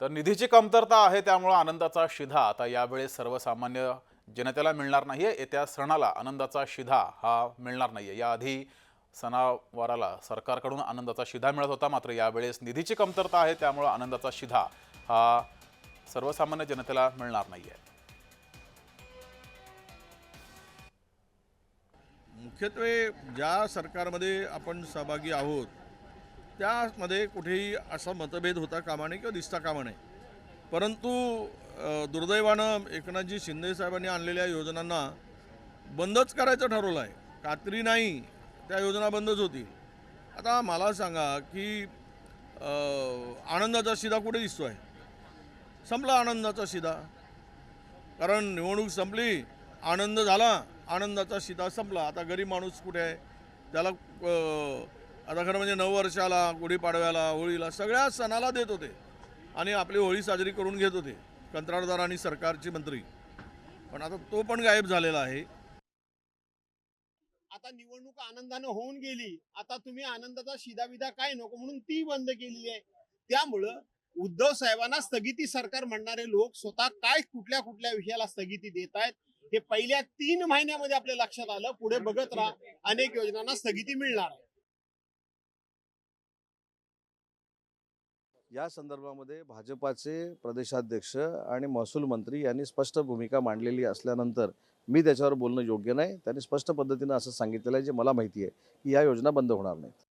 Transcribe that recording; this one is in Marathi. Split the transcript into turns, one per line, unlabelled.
तर निधीची कमतरता आहे त्यामुळं आनंदाचा शिधा आता यावेळेस सर्वसामान्य जनतेला मिळणार नाही आहे येत्या सणाला आनंदाचा शिधा हा मिळणार नाही आहे याआधी सणावाराला सरकारकडून आनंदाचा शिधा मिळत होता मात्र यावेळेस निधीची कमतरता आहे त्यामुळं आनंदाचा शिधा हा सर्वसामान्य जनतेला मिळणार नाही आहे
मुख्यत्वे ज्या सरकारमध्ये आपण सहभागी आहोत त्यामध्ये कुठेही असा मतभेद होता कामा नये किंवा दिसता कामा नये. परंतु दुर्दैवानं एकनाथजी शिंदे साहेबांनी आणलेल्या योजनांना बंदच करायचं ठरवलं आहे. खात्री नाही त्या योजना बंदच होती आता मला सांगा की आनंदाचा शिदा कुठे दिसतो आहे संपला आनंदाचा शिदा. कारण निवडणूक संपली आनंद झाला आनंदाचा शिदा संपला. आता गरीब माणूस कुठे आहे? त्याला आता खरं म्हणजे नववर्षाला गुढीपाडव्याला होळीला सगळ्या सणाला देत होते. आणि आपली होळी साजरी करून घेत होते कंत्राटदार आणि सरकारची मंत्री. पण आता तो पण गायब झालेला आहे.
आता निवडणूक आनंदानं होऊन गेली. आता तुम्ही आनंदाचा शिदाविदा काय नको म्हणून ती बंद केलेली आहे. त्यामुळं उद्धव साहेबांना स्थगिती सरकार म्हणणारे लोक स्वतः काय कुठल्या कुठल्या विषयाला स्थगिती देत आहेत हे पहिल्या तीन महिन्यामध्ये आपल्या लक्षात आलं. पुढे बघत राहा. अनेक योजनांना स्थगिती मिळणार आहे.
या संदर्भामध्ये भाजपाचे प्रदेशाध्यक्ष आणि महसूल मंत्री यांनी स्पष्ट भूमिका मांडलेली असल्यानंतर मी त्याच्यावर बोलणं योग्य नाही. त्यांनी स्पष्ट पद्धतीनं असं सांगितलेलं आहे जे मला माहिती आहे की या योजना बंद होणार नाहीत.